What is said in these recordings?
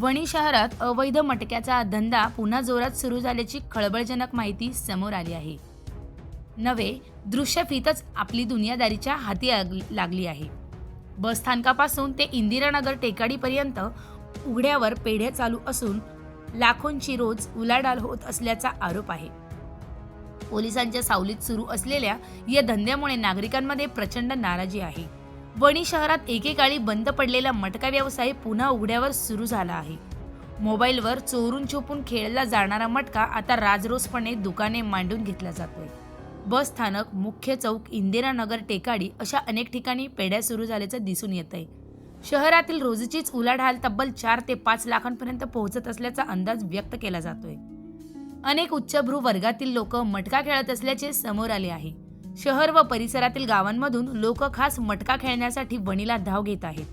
वणी शहरात अवैध मटक्याचा धंदा पुन्हा जोरात सुरू झाल्याची खळबळजनक माहिती समोर आली आहे. नवे दृश्यफीतच आपली दुनियादारीच्या हाती लागली आहे. बस स्थानकापासून ते इंदिरानगर टेकाडीपर्यंत उघड्यावर पेढ्या चालू असून लाखोंची रोज उलाढाल होत असल्याचा आरोप आहे. पोलिसांच्या सावलीत सुरू असलेल्या या धंद्यामुळे नागरिकांमध्ये प्रचंड नाराजी आहे. वणी शहरात एकेकाळी बंद पडलेला मटका व्यवसाय पुन्हा उघड्यावर सुरू झाला आहे. मोबाईलवर चोरून छुपून खेळला जाणारा मटका आता राजरोसपणे दुकाने मांडून घेतला जातोय. बस स्थानक मुख्य चौक इंदिरानगर टेकाडी अशा अनेक ठिकाणी पेढ्या सुरू झाल्याचं दिसून येत आहे शहरातील रोजचीच उलाढाल तब्बल चार ते पाच लाखांपर्यंत पोहोचत असल्याचा अंदाज व्यक्त केला जातोय. अनेक उच्चभ्रू वर्गातील लोक मटका खेळत असल्याचे समोर आले आहे. शहर व परिसरातील गावांमधून लोक खास मटका खेळण्यासाठी वणीला धाव घेत आहेत.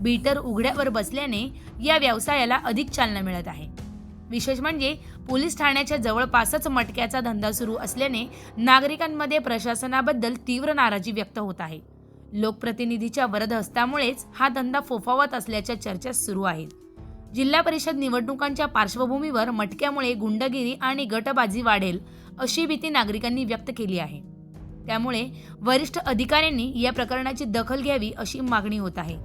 बीटर उघड्यावर बसल्याने या व्यवसायाला अधिक चालना मिळत आहे. विशेष म्हणजे पोलीस ठाण्याच्या जवळपासच मटक्याचा धंदा सुरू असल्याने नागरिकांमध्ये प्रशासनाबद्दल तीव्र नाराजी व्यक्त होत आहे. लोकप्रतिनिधीच्या वरद हस्तामुळेच हा धंदा फोफावत असल्याच्या चर्चा सुरू आहेत. जिल्हा परिषद निवडणुकांच्या पार्श्वभूमीवर मटक्यामुळे गुंडगिरी आणि गटबाजी वाढेल अशी भीती नागरिकांनी व्यक्त केली आहे. त्यामुळे वरिष्ठ अधिकाऱ्यांनी या प्रकरणाची दखल घ्यावी अशी मागणी होत आहे.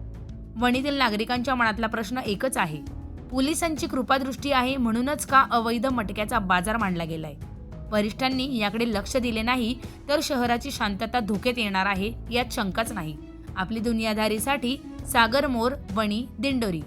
वणीतील नागरिकांच्या मनातला प्रश्न एकच आहे पोलिसांची कृपादृष्टी आहे म्हणूनच का अवैध मटक्याचा बाजार मांडला गेलाय? वरिष्ठांनी याकडे लक्ष दिले नाही तर शहराची शांतता धोक्यात येणार आहे यात शंकाच नाही. आपली दुनियादारीसाठी सागर मोर वणी दिंडोरी.